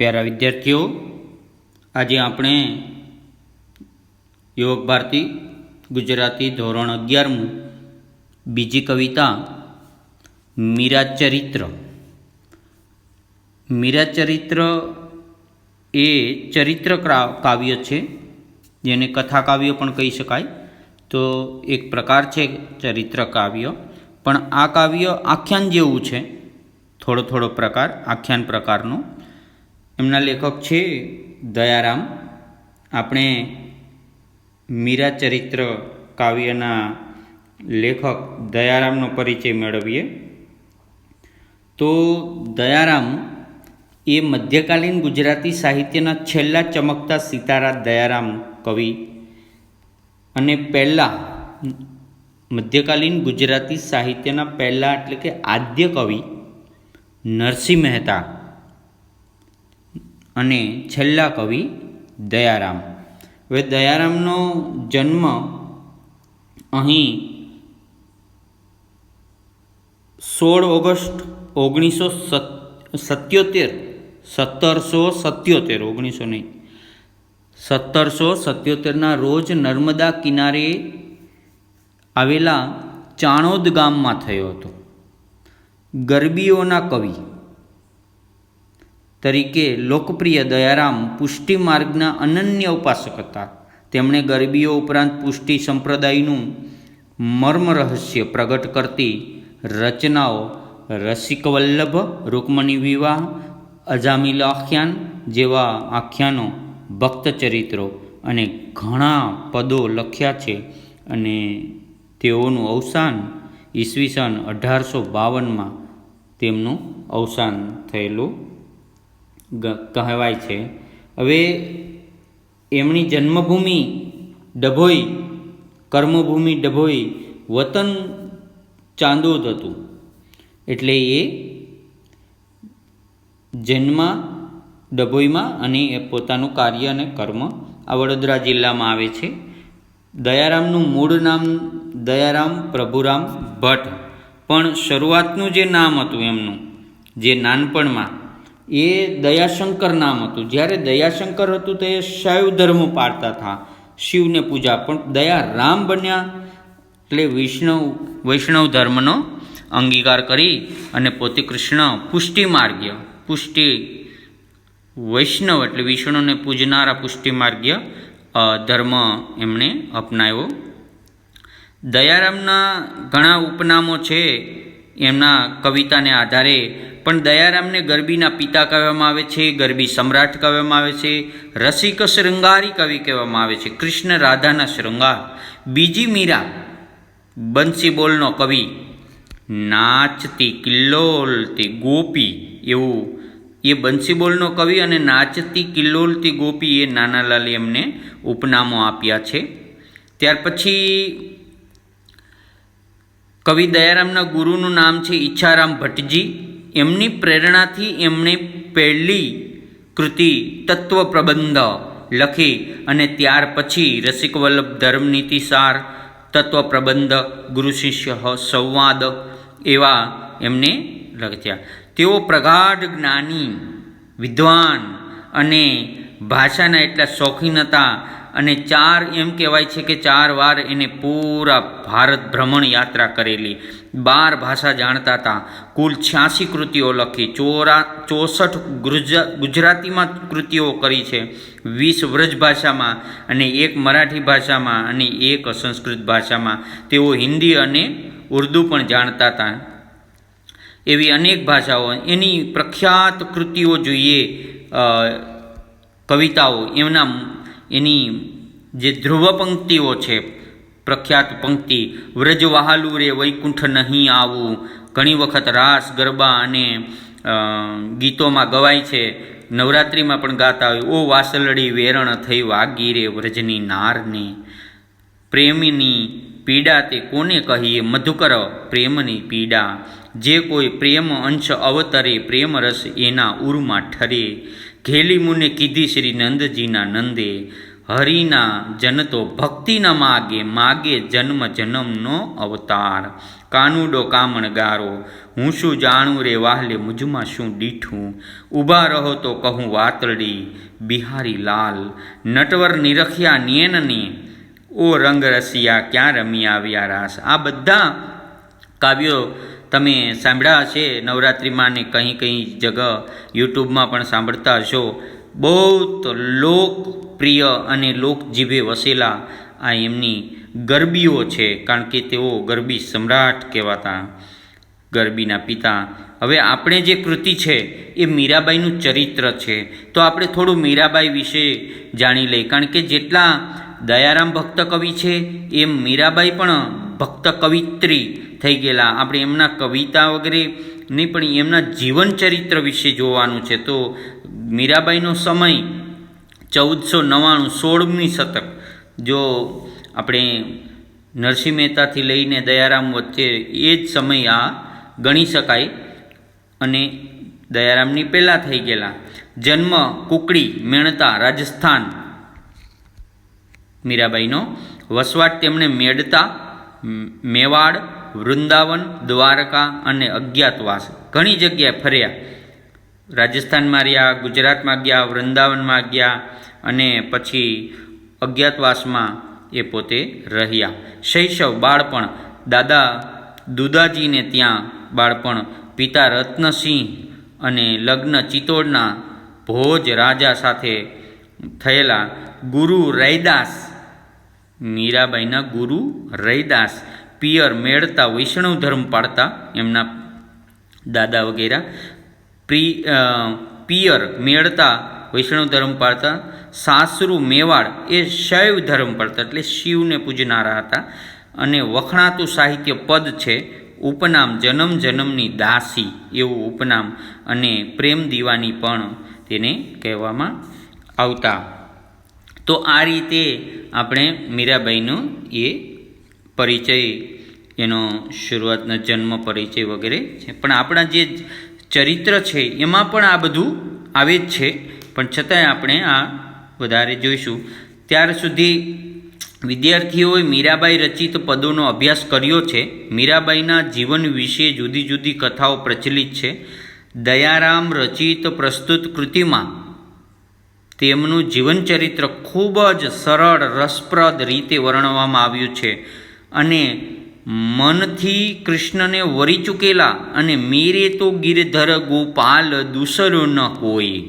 પ્યારા વિદ્યાર્થીઓ, આજે આપણે યોગ ભારતી ગુજરાતી ધોરણ અગિયારમું, બીજી કવિતા, મીરા ચરિત્ર. મીરા ચરિત્ર એ ચરિત્ર કાવ્ય છે, જેને કથા કાવ્ય પણ કહી શકાય. તો એક પ્રકાર છે ચરિત્ર કાવ્ય. પણ આ કાવ્ય આખ્યાન જેવું છે. થોડો થોડો પ્રકાર, આખ્યાન પ્રકારનો. એમના લેખક છે દયારામ. આપણે મીરા ચરિત્ર કાવ્યના લેખક દયારામનો પરિચય મેળવીએ. તો દયારામ એ મધ્યકાલીન ગુજરાતી સાહિત્યના છેલ્લા ચમકતા સિતારા દયારામ કવિ અને પહેલાં મધ્યકાલીન ગુજરાતી સાહિત્યના પહેલાં એટલે કે આદ્ય કવિ નરસિંહ મહેતા અને છેલ્લા કવિ દયારામ. હવે દયારામનો જન્મ અહીં સોળ ઓગસ્ટ ઓગણીસો સત્યોતેર, સત્તરસો સત્યોતેર, ઓગણીસો નહીં, સત્તરસો સત્યોતેરના રોજ નર્મદા કિનારે આવેલા ચાણોદ ગામમાં થયો હતો. ગરબીઓના કવિ તરીકે લોકપ્રિય દયારામ પુષ્ટિ માર્ગના અનન્ય ઉપાસક હતા. તેમણે ગરબીઓ ઉપરાંત પુષ્ટિ સંપ્રદાયનું મર્મ રહસ્ય પ્રગટ કરતી રચનાઓ રસિકવલ્લભ રૂકમણી વિવાહ અજામિલ આખ્યાન જેવા આખ્યાનો, ભક્ત ચરિત્રો અને ઘણા પદો લખ્યા છે અને તેઓનું અવસાન ઈસવીસન અઢારસો બાવનમાં તેમનું અવસાન થયેલું કહેવાય છે. હવે એમની જન્મભૂમિ ડભોઈ, કર્મભૂમિ ડભોઈ વતન ચાંદોદ હતું. એટલે એ જન્મ ડભોઈમાં અને એ પોતાનું કાર્ય અને કર્મ આ વડોદરા જિલ્લામાં આવે છે. દયારામનું મૂળ નામ દયારામ પ્રભુરામ ભટ્ટ. પણ શરૂઆતનું જે નામ હતું એમનું, જે નાનપણમાં એ દયાશંકર નામ હતું. જ્યારે દયાશંકર હતું તો એ શૈવ ધર્મ પાળતા હતા. શિવને પૂજા. પણ દયા રામ બન્યા એટલે વૈષ્ણવ વૈષ્ણવ ધર્મનો અંગીકાર કરી અને પોતે કૃષ્ણ પુષ્ટિ માર્ગ્ય પુષ્ટિ વૈષ્ણવ એટલે વિષ્ણુને પૂજનારા પુષ્ટિ માર્ગ્ય ધર્મ એમણે અપનાવ્યો. દયારામના ઘણા ઉપનામો છે. એમના કવિતાને આધારે પણ દયારામને ગરબીના પિતા કહેવામાં આવે છે, ગરબી સમ્રાટ કહેવામાં આવે છે, રસિક શૃંગારી કવિ કહેવામાં આવે છે, કૃષ્ણ રાધાના શૃંગાર. બીજી મીરા બંસી બોલનો કવિ, નાચતી કિલ્લોલતી ગોપી એવું. એ બંસી બોલનો કવિ અને નાચતી કિલ્લોલતી ગોપી એ નાનાલાલે એમને ઉપનામો આપ્યા છે. ત્યાર પછી કવિ દયારામના ગુરુનું નામ છે ઈચ્છારામ ભટ્ટજી. એમની પ્રેરણાથી એમણે પહેલી કૃતિ તત્વ પ્રબંધ લખી અને ત્યાર પછી રસિકવલ્લભ ધર્મનીતિસાર તત્વ પ્રબંધ ગુરુ શિષ્ય સંવાદ એવા એમને લખ્યા. તેઓ પ્રગાઢ જ્ઞાની, વિદ્વાન અને ભાષાના એટલા શોખીન હતા અને ચાર એમ કહેવાય છે કે ચાર વાર એને પૂરા ભારત ભ્રમણ યાત્રા કરેલી. બાર ભાષા જાણતા હતા. કુલ છ્યાસી કૃતિઓ લખી. ચોરા, ચોસઠ ગુજરાતીમાં કૃતિઓ કરી છે. વીસ વ્રજ ભાષામાં અને એક મરાઠી ભાષામાં અને એક સંસ્કૃત ભાષામાં. તેઓ હિન્દી અને ઉર્દૂ પણ જાણતા હતા. એવી અનેક ભાષાઓ. એની પ્રખ્યાત કૃતિઓ જોઈએ કવિતાઓ. એમના, એની જે ધ્રુવ પંક્તિઓ છે પ્રખ્યાત પંક્તિ, વ્રજ વહાલું રે વૈકુંઠ નહીં આવું. ઘણી વખત રાસ, ગરબા અને ગીતોમાં ગવાય છે. નવરાત્રિમાં પણ ગાતા હોય. ઓ વાસલડી વેરણ થઈ વાગી રે વ્રજની નારને. પ્રેમની પીડા તે કોને કહીએ? મધુકર પ્રેમની પીડા. જે કોઈ પ્રેમ અંશ અવતરે, પ્રેમ રસ એના ઉરમાં ઠરે. ઘેલી મુને કીધી શ્રી નંદજીના નંદે. હરિના જન તો ભક્તિ માગે માગે જન્મ જન્મનો અવતાર. કાનુડો કામણ ગારો, હું શું જાણું રે વાહલે મુજમાં શું દીઠું? ઊભા રહો તો કહું વાતરડી, બિહારી લાલ, નટવર નિરખ્યા નિયનને ઓ રંગ રસિયા ક્યાં રમી આવ્યા રાસ? આ બધા કાવ્યો તમે સાંભળ્યા હશે, નવરાત્રિમાં ને કંઈ કંઈ જગહ યુટ્યુબમાં પણ સાંભળતા હશો. બહુ લોકપ્રિય અને લોકજીભે વસેલા આ એમની ગરબીઓ છે, કારણ કે તેઓ ગરબી સમ્રાટ કહેવાતા ગરબીના પિતા. હવે આપણે જે કૃતિ છે, એ મીરાબાઈનું ચરિત્ર છે. તો આપણે થોડું મીરાબાઈ વિશે જાણી લઈએ, કારણ કે જેટલા દયારામ ભક્ત કવિ છે, એમ મીરાબાઈ પણ ભક્ત કવિત્રી થઈ ગયેલા. આપણે એમના કવિતા વગેરે નહીં, પણ એમના જીવન ચરિત્ર વિશે જોવાનું છે. તો મીરાબાઈનો સમય ચૌદસો નવ્વાણું સોળમી શતક, જો આપણે નરસિંહ મહેતાથી લઈને દયારામ વચ્ચે એ જ સમય આ ગણી શકાય અને દયારામની પહેલાં થઈ ગયેલા. જન્મ કુકડી, મેણતા, રાજસ્થાન. મીરાબાઈનો વસવાટ તેમણે મેળતા મેવાડ, વૃંદાવન, દ્વારકા અને અજ્ઞાતવાસ ઘણી જગ્યાએ ફર્યા. રાજસ્થાનમાં રહ્યા ગુજરાતમાં ગયા વૃંદાવનમાં ગયા અને પછી અજ્ઞાતવાસમાં એ પોતે રહ્યા. શૈશવ બાળપણ, દાદા દુદાજીને ત્યાં બાળપણ, પિતા રત્નસિંહ અને લગ્ન ચિત્તોડના ભોજ રાજા સાથે થયેલા ગુરુ રૈદાસ, મીરાબાઈના ગુરુ રૈદાસ, પિયર મેળતા વૈષ્ણવ ધર્મ પાળતા એમના દાદા વગેરે પ્રી પિયર મેળતા વૈષ્ણવ ધર્મ પાળતા, સાસરુ મેવાડ એ શૈવ ધર્મ પાળતા, એટલે શિવને પૂજનારા હતા. અને વખણાતું સાહિત્ય પદ છે, ઉપનામ જન્મ જન્મની દાસી એવું ઉપનામ અને પ્રેમ દીવાની પણ તેને કહેવામાં આવતા. તો આ રીતે આપણે મીરાબાઈનો એ પરિચય, એનો શરૂઆતનો જન્મ પરિચય વગેરે છે. પણ આપણા જે ચરિત્ર છે, એમાં પણ આ બધું આવે જ છે. પણ છતાંય આપણે આ વધારે જોઈશું. ત્યાર સુધી વિદ્યાર્થીઓએ મીરાબાઈ રચિત પદોનો અભ્યાસ કર્યો છે. મીરાબાઈના જીવન વિશે જુદી જુદી કથાઓ પ્રચલિત છે. દયારામ રચિત પ્રસ્તુત કૃતિમાં તેમનું જીવનચરિત્ર ખૂબ જ સરળ, રસપ્રદ રીતે વર્ણવવામાં આવ્યું છે. અને મનથી કૃષ્ણને વરી ચૂકેલા અને મેરે તો ગિરધર ગોપાલ દુસરો ન હોય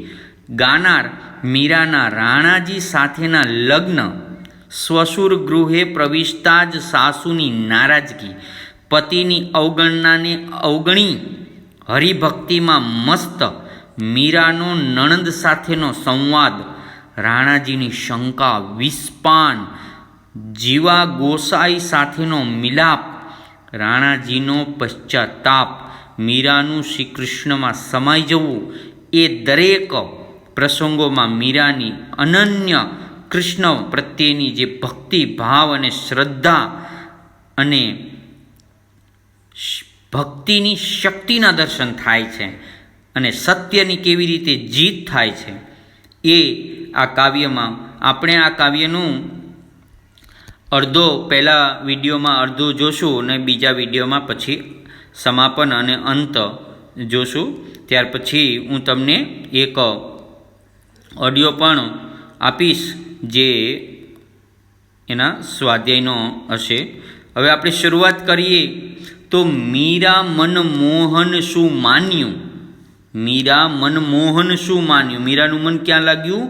ગાનાર મીરાના રાણાજી સાથેના લગ્ન. સ્વસુર ગૃહે પ્રવિષ્ટા જ સાસુની નારાજગી. પતિની અવગણનાને અવગણી હરિભક્તિમાં મસ્ત મીરાનો નણંદ સાથેનો સંવાદ. રાણાજીની શંકા, વિસ્પાન જીવા ગોસાઈ સાથેનો મિલાપ, રાણાજીનો પશ્ચાતાપ, મીરાનું શ્રી કૃષ્ણમાં સમાઈ જવું, એ દરેક પ્રસંગોમાં મીરાની અનન્ય કૃષ્ણ પ્રત્યેની જે ભક્તિ, ભાવ અને શ્રદ્ધા અને ભક્તિની શક્તિના દર્શન થાય છે અને સત્યની કેવી રીતે જીત થાય છે, એ આ કાવ્યમાં, આપણે આ કાવ્યનું અડધો પહેલાં વિડીયોમાં અડધું જોશું અને બીજા વિડીયોમાં પછી સમાપન અને અંત જોશું. ત્યાર પછી હું તમને એક ઓડિયો પણ આપીશ જે એના સ્વાધ્યાયનો હશે. હવે આપણે શરૂઆત કરીએ તો મીરા મનમોહન શું માન્યું? મીરા મનમોહન શું માન્યું? મીરાનું મન ક્યાં લાગ્યું?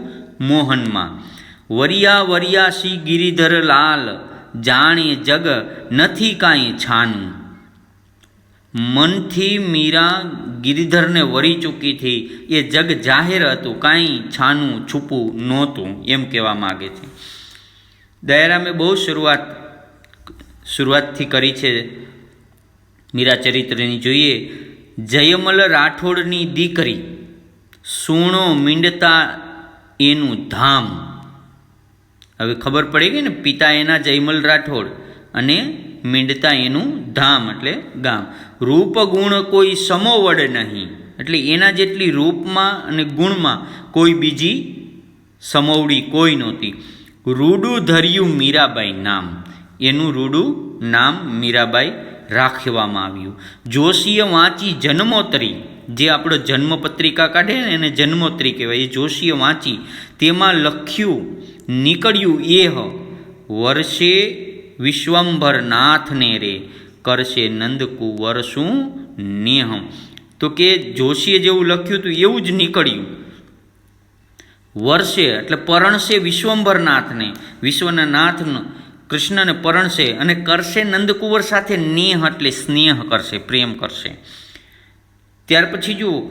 મોહનમાં. વરિયા વરિયા શ્રી ગિરિધર લાલ, જાણે જગ નથી કાંઈ છાનું. મનથી મીરા ગિરિધરને વરી ચૂકી હતી એ જગ જાહેર હતું, કાંઈ છાનું છૂપું નહોતું એમ કહેવા માગે છે. દયારામે બહુ શરૂઆત, શરૂઆતથી કરી છે મીરા ચરિત્રની. જોઈએ, જયમલ રાઠોડની દીકરી, સૂણો મીંડતા એનું ધામ. હવે ખબર પડી ગઈ ને, પિતા એના જયમલ રાઠોડ અને મીંડતા એનું ધામ એટલે ગામ. રૂપ ગુણ કોઈ સમોવડ નહીં. એટલે એના જેટલી રૂપમાં અને ગુણમાં કોઈ બીજી સમોવડી કોઈ નહોતી. રૂડું ધર્યું મીરાબાઈ નામ. એનું રૂડું નામ મીરાબાઈ રાખવામાં આવ્યું. જોશીએ વાંચી જન્મોતરી, જે આપણો જન્મપત્રિકા કાઢે ને એને જન્મોત્રી કહેવાય. એ જોશીએ વાંચી. તેમાં લખ્યું નીકળ્યું એ હ વર્ષે વિશ્વંભર નાથને રે, કરશે નંદકુંવર શું નેહ. તો કે જોશીએ જેવું લખ્યું હતું, એવું જ નીકળ્યું. વર્ષે એટલે પરણશે વિશ્વંભરનાથને. વિશ્વના નાથનો કૃષ્ણને પરણશે અને કરશે નંદકુંવર સાથે નેહ, એટલે સ્નેહ કરશે, પ્રેમ કરશે. ત્યાર પછી જુઓ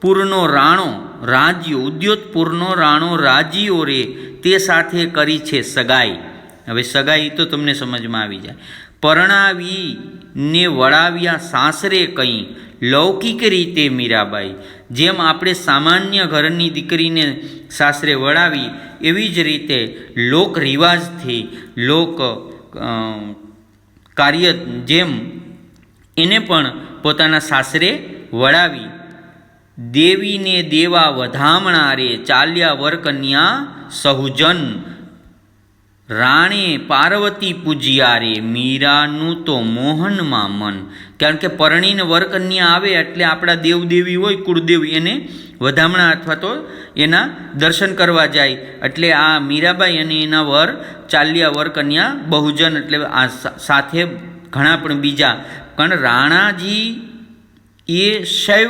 ઉદ્યોતપુરનો રાણો, રાજ્યો ઉદ્યોતપુરનો રાણો રાજીઓ રે તે સાથે કરી છે સગાઈ. હવે સગાઈ તો તમને સમજમાં આવી જાય. પરણાવીને વળાવ્યા સાસરે કંઈ લૌકિક રીતે મીરાબાઈ, જેમ આપણે સામાન્ય ઘરની દીકરીને સાસરે વળાવી, એવી જ રીતે લોક રિવાજથી લોક કાર્ય જેમ એને પણ પોતાના સાસરે વળાવી દેવીને દેવા વધામણા રે ચાલ્યા વરકન્યા સહુજન. રાણે પાર્વતી પૂજ્યા રે મીરાનું તો મોહનમાં મન. કારણ કે પરણીને વરકન્યા આવે એટલે આપણા દેવદેવી હોય, કુળદેવી, એને વધામણા અથવા તો એના દર્શન કરવા જાય. એટલે આ મીરાબાઈ અને એના વર ચાલ્યા વરકન્યા બહુજન, એટલે આ સાથે ઘણા પણ બીજા. પણ રાણાજી એ શૈવ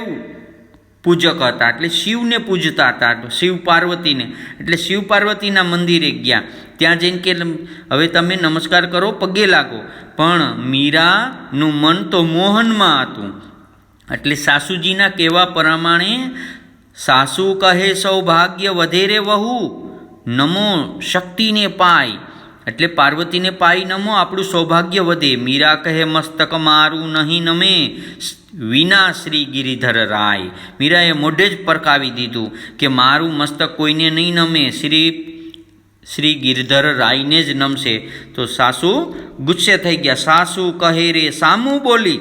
પૂજક હતા. એટલે શિવને પૂજતા હતા, શિવ પાર્વતીને. એટલે શિવ પાર્વતીના મંદિરે ગયા. ત્યાં જઈને કે હવે તમે નમસ્કાર કરો, પગે લાગો. પણ મીરાનું મન તો મોહનમાં હતું. એટલે સાસુજીના કહેવા પ્રમાણે, સાસુ કહે, સૌભાગ્ય વધેરે વહુ, નમો શક્તિને પાય. એટલે પાર્વતીને પાઈ નમો, આપણું સૌભાગ્ય વધે. મીરા કહે, મસ્તક મારું નહીં નમે. વિના શ્રી ગિરિધર રાય. મીરાએ મોઢે જ પરકાવી દીધું કે મારું મસ્તક કોઈને નહીં નમે. શ્રી શ્રી ગિરધર રાયને જ નમશે. તો સાસુ ગુસ્સે થઈ ગયા. સાસુ કહે રે, સામું બોલી.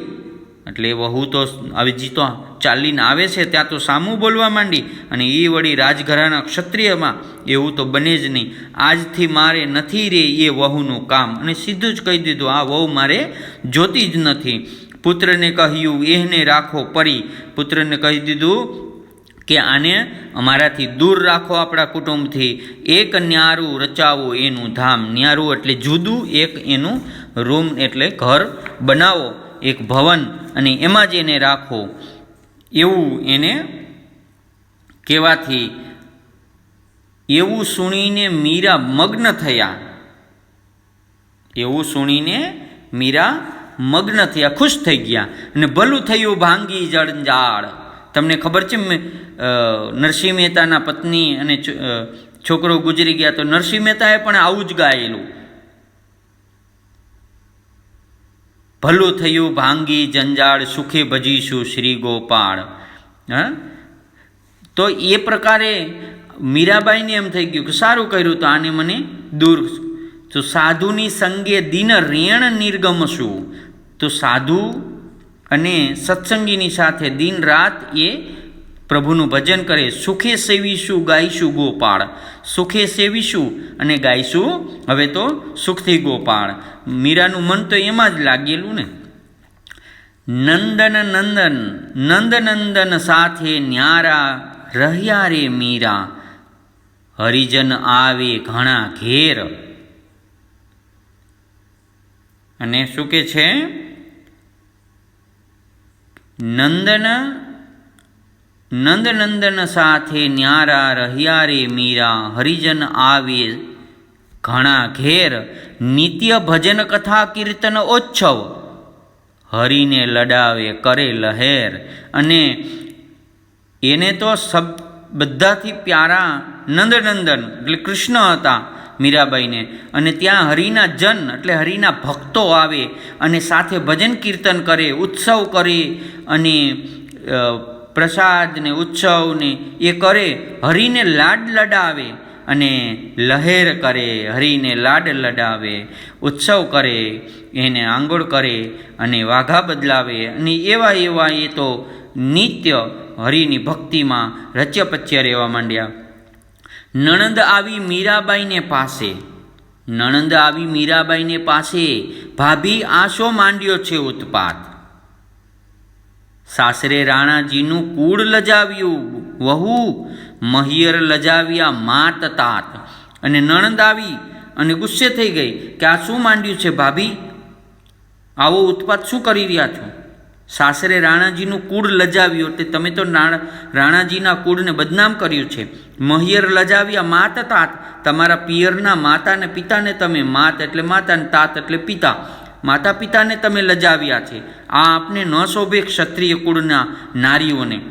એટલે વહુ તો હવે જીતો. ચાલીને આવે છે, ત્યાં તો સામું બોલવા માંડી અને એ વળી રાજઘરાના ક્ષત્રિયમાં. એવું તો બને જ નહીં. આજથી મારે નથી રે એ વહુનું કામ. અને સીધું જ કહી દીધું, આ વહુ મારે જોતી જ નથી. પુત્રને કહ્યું એને રાખો પરી. પુત્રને કહી દીધું કે, આને અમારાથી દૂર રાખો આપણા કુટુંબથી. એક ન્યારું રચાવો એનું ધામ. ન્યારું એટલે જુદું, એક એનું રૂમ એટલે ઘર બનાવો. એક ભવન અને એમાં જ એને રાખો. એવું એને કહેવાથી એવું સુણીને મીરા મગ્ન થયા. એવું સુણીને મીરા મગ્ન થયા, ખુશ થઈ ગયા અને ભલું થયું ભાંગી જળંજાળ. તમને ખબર છે નરસિંહ મહેતાના પત્ની અને છોકરો ગુજરી ગયા તો નરસિંહ મહેતાએ પણ આવું જ ગાયેલું. ભલું થયું, ભાંગી, જંજાળ, સુખે ભજીશું શ્રી ગોપાળ. હા? તો એ પ્રકારે મીરાબાઈને એમ થઈ ગયું કે સારું કર્યું તો આને મને દૂર તો સાધુની સંગે દિન રેણ નિર્ગમશું. તો સાધુ અને સત્સંગીની સાથે દિન રાત એ પ્રભુનું ભજન કરે. સુખે સેવીશું, ગાઈશું ગોપાળ. સુખે સેવીશું અને ગાઈશું હવે તો સુખથી ગોપાળ. મીરાનું મન તો એમાં જ લાગેલું ને. નંદન નંદન, નંદનંદન સાથે ન્યારા રહ્યા રે મીરા. હરિજન આવે ઘણા ઘેર. અને શું કે છે? નંદન, નંદનંદન સાથે ન્યારા રહ્યા રે મીરા. હરિજન આવે ઘણા ઘેર નિત્ય ભજન કથા કીર્તન ઓચ્છવ હરિને લડાવે કરે લહેર અને એને તો સબ, બધાથી પ્યારા નંદનંદન એટલે કૃષ્ણ હતા મીરાબાઈને. અને ત્યાં હરિના જન એટલે હરિના ભક્તો આવે અને સાથે ભજન કીર્તન કરે, ઉત્સવ કરે અને પ્રસાદને પ્રસાદ ને ઉત્સવ ને એ કરે. હરિને લાડ લડાવે. અને લહેર કરે, હરિને લાડ લડાવે, ઉત્સવ કરે, એને આંગોળ કરે અને વાઘા બદલાવે અને એવા એવા એ તો નિત્ય હરિની ભક્તિમાં રચ્યપચ્ય રહેવા માંડ્યા. નણંદ આવી મીરાબાઈને પાસે. નણંદ આવી મીરાબાઈને પાસે. ભાભી આંસો માંડ્યો છે ઉત્પાત? સાસરે રાણાજીનું કૂડ લજાવ્યું. વહુ મહિયર લજાવ્યા માત તાત. અને નણંદ આવી અને ગુસ્સે થઈ ગઈ કે આ શું માંડ્યું છે ભાભી? આવો ઉત્પાત શું કરી રહ્યા છો? સાસરે રાણાજીનું કુળ લજાવ્યું એટલે તમે તો રાણાજીના કુળને બદનામ કર્યું છે. મહિયર લજાવ્યા માત તાત. તમારા પિયરના માતા ને પિતાને તમે માત એટલે માતા ને તાત એટલે પિતા. માતા પિતાને તમે લજાવ્યા છે. આ આપને ન શોભે ક્ષત્રિય કુળના નારીઓને.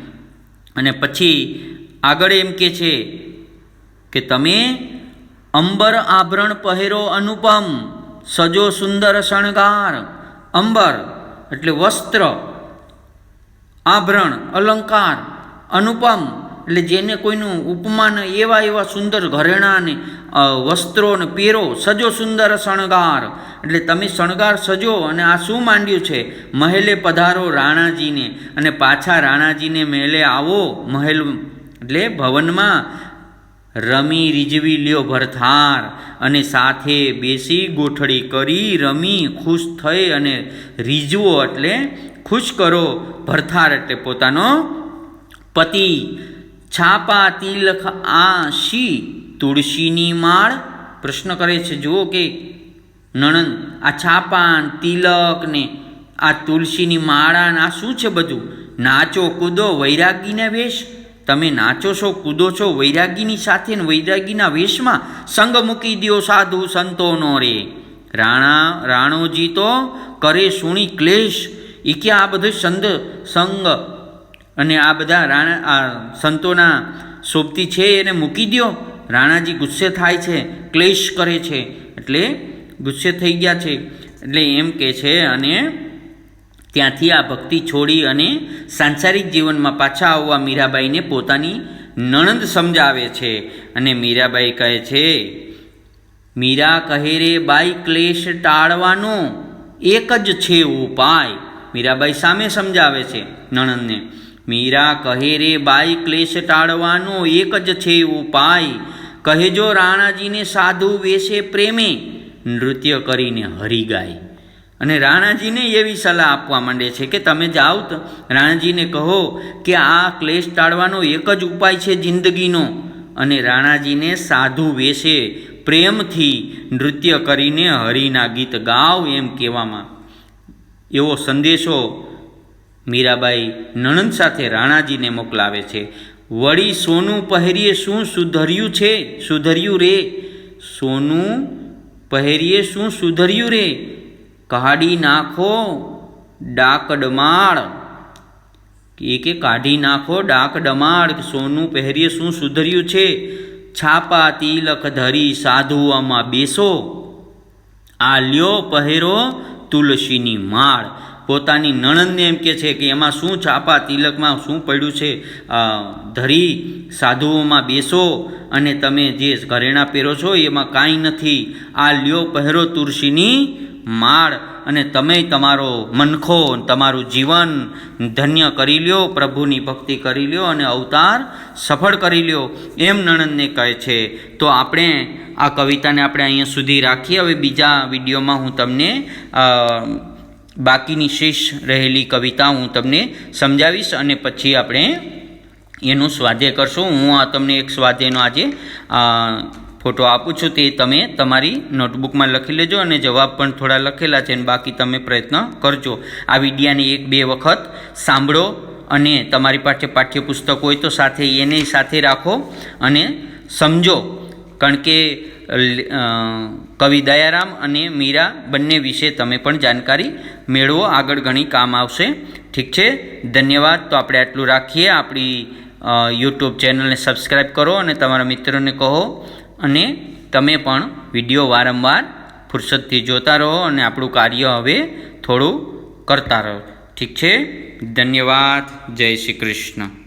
અને પછી આગળ એમ કે છે કે તમે અંબર આભરણ પહેરો અનુપમ સજો સુંદર શણગાર. અંબર એટલે વસ્ત્ર આભરણ અલંકાર. અનુપમ એટલે જેને કોઈનું ઉપમાન એવા એવા સુંદર ઘરેણાં ને અ, વસ્ત્રો ને પહેરો સજો સુંદર શણગાર. એટલે તમે શણગાર સજો અને આ શું માંડ્યું છે? મહેલે પધારો રાણાજીને અને પાછા રાણાજીને મહેલે આવો મહેલ એટલે ભવનમાં રમી, રીઝવી, લ્યો ભરથાર અને સાથે બેસી ગોઠડી કરી રમી, ખુશ થઈ અને રીઝવો એટલે ખુશ કરો. ભરથાર એટલે પોતાનો પતિ. છાપા, તિલખ આ શી તુળસીની માળ. પ્રશ્ન કરે છે, જુઓ કે નણંદ, આ છાપા તિલક ને આ તુલસીની માળા આ શું છે બધું? નાચો, કૂદો, વૈરાગીને વેશ. તમે નાચો છો, કૂદો છો, વૈરાગીની સાથે વૈરાગીના વેશમાં સંગ મૂકી દ્યો સાધુ સંતોનો રે. રાણા, રાણોજી તો કરે સુણી ક્લેશ. એ કે આ બધું સંદ, સંગ અને આ બધા રાણા, આ સંતોના સોબતી છે એને મૂકી દ્યો. રાણાજી ગુસ્સે થાય છે, ક્લેશ કરે છે. એટલે ગુસ્સે થઈ ગયા છે. એટલે એમ કે છે અને ત્યાંથી આ ભક્તિ છોડી અને સાંસારિક જીવનમાં પાછા આવવા મીરાબાઈને પોતાની નણંદ સમજાવે છે અને મીરાબાઈ કહે છે, મીરા કહે રે બાઈ ક્લેશ ટાળવાનો એક જ છે ઉપાય. મીરાબાઈ સામે સમજાવે છે નણંદને, મીરા કહે રે બાઈ ક્લેશ ટાળવાનો એક જ છે ઉપાય. કહેજો રાણાજીને સાધુ વેશે પ્રેમે. નૃત્ય કરીને હરી ગાય. અને રાણાજીને એવી સલાહ આપવા માંડે છે કે તમે જાઓ તો રાણાજીને કહો કે આ ક્લેશ ટાળવાનો એક જ ઉપાય છે જિંદગીનો. અને રાણાજીને સાધુ વેશે પ્રેમથી નૃત્ય કરીને હરિના ગીત ગાવ એમ કહેવામાં. એવો સંદેશો મીરાબાઈ નણંદ સાથે રાણાજીને મોકલાવે છે. વળી સોનું પહેરીએ શું સુધર્યું છે? સુધર્યું રે. સોનું પહેરીએ શું સુધર્યું રે? કાઢી નાખો ડાકડમાળ એ કે કાઢી નાખો ડાક ડમાળ સોનું પહેરીએ શું સુધર્યું છે? છાપા તિલક ધરી સાધુઓમાં બેસો. આ લ્યો પહેરો તુલસીની માળ. પોતાની નણંદને એમ કે છે કે એમાં શું છાપા તિલકમાં શું પડ્યું છે? ધરી સાધુઓમાં બેસો અને તમે જે ઘરેણાં પહેરો છો, એમાં કાંઈ નથી. આ લ્યો પહેરો તુલસીની માળ અને તમે તમારો મનખો, તમારું જીવન ધન્ય કરી લ્યો, પ્રભુની ભક્તિ કરી લ્યો અને અવતાર સફળ કરી લ્યો, એમ નણંદને કહે છે. તો આપણે આ કવિતાને આપણે અહીંયા સુધી રાખીએ. હવે બીજા વિડીયોમાં હું તમને બાકીની શેષ રહેલી કવિતા હું તમને સમજાવીશ અને પછી આપણે એનું સ્વાધ્યાય કરશું. હું આ તમને એક સ્વાધ્યાયનો આજે ફોટો આપું છું તે તમે તમારી નોટબુકમાં લખી લેજો અને જવાબ પણ થોડા લખેલા છે અને બાકી તમે પ્રયત્ન કરજો. આ વિડીયાને એક બે વખત સાંભળો અને તમારી પાસે પાઠ્યપુસ્તક હોય તો સાથે એને સાથે રાખો અને સમજો. કારણ કે કવિ દયારામ અને મીરા બંને વિશે તમે પણ જાણકારી મેળવો. આગળ ઘણી કામ આવશે. ઠીક છે? ધન્યવાદ. તો આપણે આટલું રાખીએ. આપણી યુટ્યુબ ચેનલને સબસ્ક્રાઈબ કરો અને તમારા મિત્રોને કહો અને તમે પણ વીડિયો વારંવાર ફુરસદથી જોતા રહો અને આપણું કાર્ય હવે થોડું કરતા રહો. ઠીક છે? ધન્યવાદ. જય શ્રી કૃષ્ણ.